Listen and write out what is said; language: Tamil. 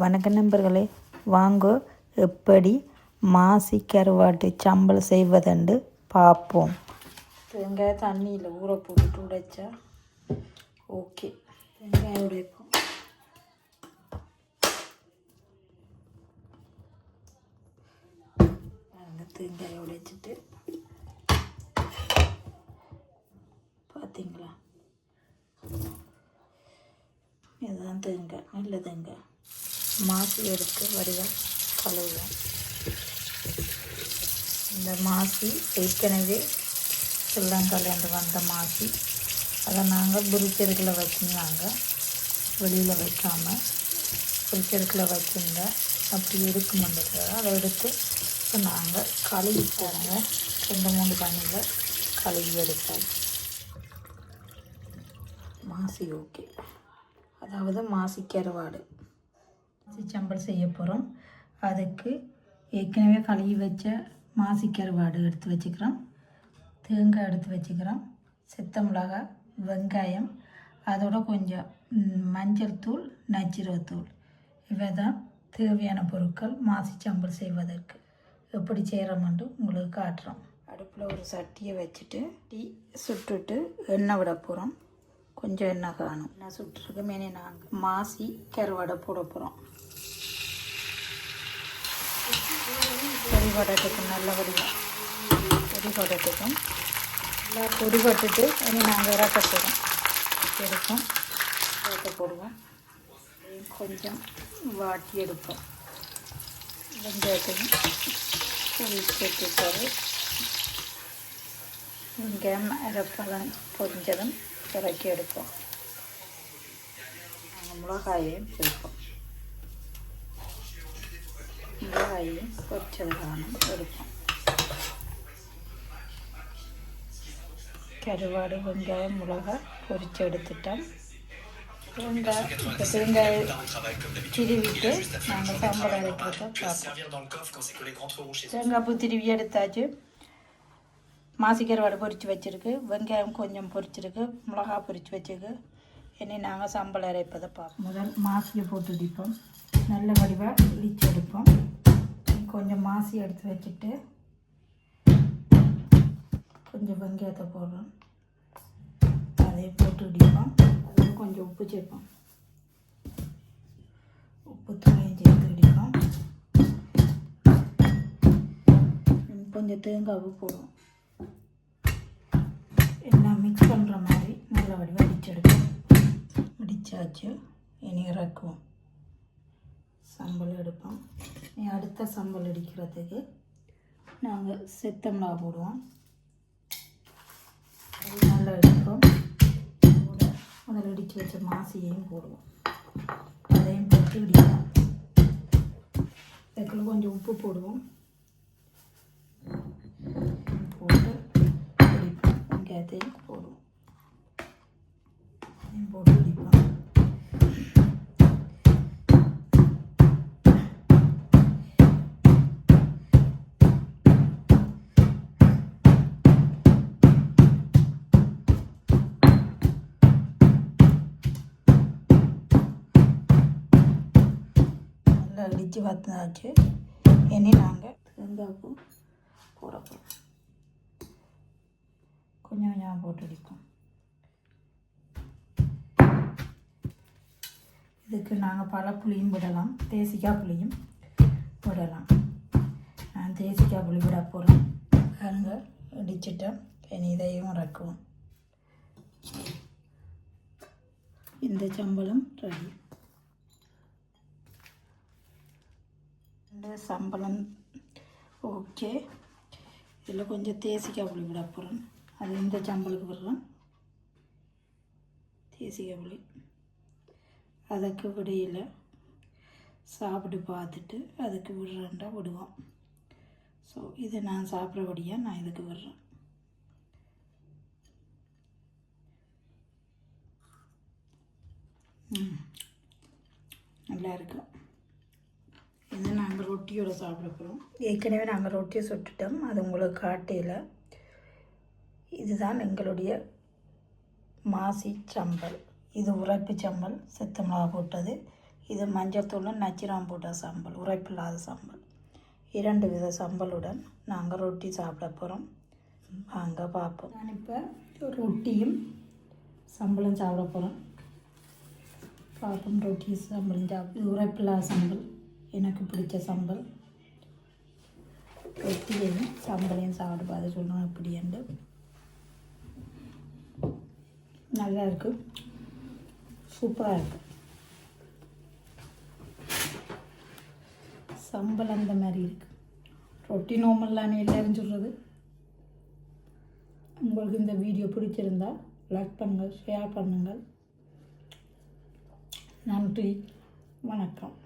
வணக்க நண்பர்களே வாங்கோ எப்படி மாசி கருவாட்டு சம்பல் செய்வதென்று பார்ப்போம். தேங்காய் தண்ணியில் ஊற போட்டு உடைச்சா ஓகே. தேங்காய் உடைப்போம் தேங்காய் உடைச்சிட்டு பார்த்தீங்களா இதுதான் தேங்காய் நல்ல தேங்காய். மாசி எடுத்து வடிவம் கழுவுவோம். இந்த மாசி ஏற்கனவே சில்லாங்கல்லேருந்து வந்த மாசி. அதை நாங்கள் புரிச்செடுக்கில் வச்சுருந்தாங்க. வெளியில் வைக்காமல் புரிச்செடுக்கில் வச்சுருந்தா அப்படி இருக்குமென்றது அதை எடுத்து இப்போ நாங்கள் கழுவி போகிறோங்க ரெண்டு மூணு பண்ணியில் கழுவி எடுத்தோம் மாசி ஓகே அதாவது மாசி கருவாடு. மாசி சம்பல் செய்ய போகிறோம் அதுக்கு ஏற்கனவே கழுவி வச்ச மாசி கருவாடு எடுத்து வச்சுக்கிறோம். தேங்காய் எடுத்து வச்சுக்கிறோம். செத்த மிளகாய் வெங்காயம் அதோட கொஞ்சம் மஞ்சள் தூள் நச்சீரகத்தூள் இவை தான் தேவையான பொருட்கள் மாசி சம்பல் செய்வதற்கு. எப்படி செய்கிறோம்னு உங்களுக்கு காட்டுறோம். அடுப்பில் ஒரு சட்டியை வச்சுட்டு டீ சுட்டுட்டு எண்ணெய் விட போகிறோம் கொஞ்சம் எண்ணெய் காணும். எண்ணெய் சுட்டுருக்கு மேலே நாங்கள் மாசி கருவாடை போட போகிறோம் பொடி பட்டத்துக்கும் நல்ல வடிவம் பொடி பட்டத்துக்கும் நல்லா பொடி பட்டுட்டு இனி நாங்கள் இறக்க போகிறோம் எடுப்போம் இறக்க போடுவோம் கொஞ்சம் வாட்டி எடுப்போம் வெங்காயத்தையும் பொடி சேர்த்துப்பாரு வெங்காயம் அரைப்பழம் பொரிஞ்சதும் இறக்கி எடுப்போம் நாங்கள் பொரிச்சது காணும் எடுப்போம் கருவாடு வெங்காயம் மிளகாய் பொரிச்சு எடுத்துட்டோம். தேங்காய் இப்போ தேங்காய் திருவிட்டு நாங்கள் சாம்பார் அரைக்கிறத பார்ப்போம். தேங்காய் பூ திருவி எடுத்தாச்சு. மாசிக்கருவாடு பொரிச்சு வச்சிருக்கு. வெங்காயம் கொஞ்சம் பொரிச்சிருக்கு. மிளகா பொரிச்சு வச்சிருக்கு. இனி நாங்கள் சம்பளம் அரைப்பதை பார்ப்போம். முதல் மாசியை போட்டு இடிப்போம். நல்ல வடிவாக இடிச்சு எடுப்போம். மாசி எடுத்து வச்சுட்டு கொஞ்சம் வெங்காயத்தை போடுறோம். அதையும் போட்டு இடிப்போம். கொஞ்சம் உப்பு சேர்ப்போம். உப்பு துணையும் சேர்த்து இடிப்போம். கொஞ்சம் தேங்காய் போடுவோம். எல்லாம் மிக்ஸ் பண்ணுற மாதிரி நல்ல வடிவாக அடிச்செடுப்போம் இனி இறக்குவோம். சம்பல் எடுப்போம். அடுத்த சம்பல் அடிக்கிறதுக்கு நாங்கள் செத்தமிளா போடுவோம். அது நல்லா எடுப்போம் அதில் முதல்ல இடித்து வச்ச மாசியையும் போடுவோம். அதையும் போட்டு இடிப்போம். இதுக்குள்ள கொஞ்சம் உப்பு போடுவோம். போட்டு இடிப்போம். வெங்காயத்தையும் போடுவோம். அதையும் போட்டு இடிப்போம். அஞ்சு பத்து ஆச்சு. இனி நாங்கள் தேங்காய் பூ போட போகிறோம் கொஞ்சம் கொஞ்சமாக போட்டு அடிப்போம். இதுக்கு நாங்கள் பல புளியும் விடலாம். தேசிக்காய் புளியும் விடலாம். நான் தேசிக்காய் புளி விட போகிறேன் பாருங்க இடிச்சிட்டோம் இனி இதையும் இறக்குவோம். இந்த சம்பளம் ரெடி இந்த சம்பளம். ஓகே. இதில் கொஞ்சம் தேசிக்காய் புளி விட போகிறேன் அது இந்த சம்பளுக்கு விடுறேன் தேசிக்காய் புளி. அதுக்கு விடையில் சாப்பிட்டு பார்த்துட்டு அதுக்கு விடுறேன்டா விடுவோம். ஸோ இதை நான் சாப்பிட்றபடியாக நான் இதுக்கு விடுறேன். நல்லா இருக்கும் நாங்கள் ரொட்டியோட சாப்பிட போகிறோம் ஏற்கனவே நாங்கள் ரொட்டியை சுட்டுட்டோம். அது உங்களுக்கு காட்டையில் இதுதான் எங்களுடைய மாசி சம்பல். இது உரைப்பு சம்பல். செத்த மிளகா போட்டது. இது மஞ்சத்தூள் நச்சிராம் போட்ட சம்பல். உரைப்பில்லாத சம்பல். இரண்டு வித சம்பலுடன் நாங்கள் ரொட்டி சாப்பிட போகிறோம் வாங்க பார்ப்போம். நான் இப்போ ரொட்டியும் சம்பளம் சாப்பிட போகிறோம் பார்ப்போம் ரொட்டி சம்பளம் சாப்பிட இது உரைப்பில்லாத சம்பல். எனக்கு பிடிச்ச சம்பல். ரொட்டியையும் சம்பளையும் சாப்பிட்டு பார்த்து சொல்லணும் எப்படின்ட்டு நல்லா இருக்கு. சூப்பராக இருக்கு. சம்பல் அந்த மாதிரி இருக்கு. ரொட்டி நோமல்லானே எல்லாரும் சொல்கிறது உங்களுக்கு இந்த வீடியோ பிடிச்சிருந்தா லைக் பண்ணுங்கள் ஷேர் பண்ணுங்கள். நன்றி வணக்கம்.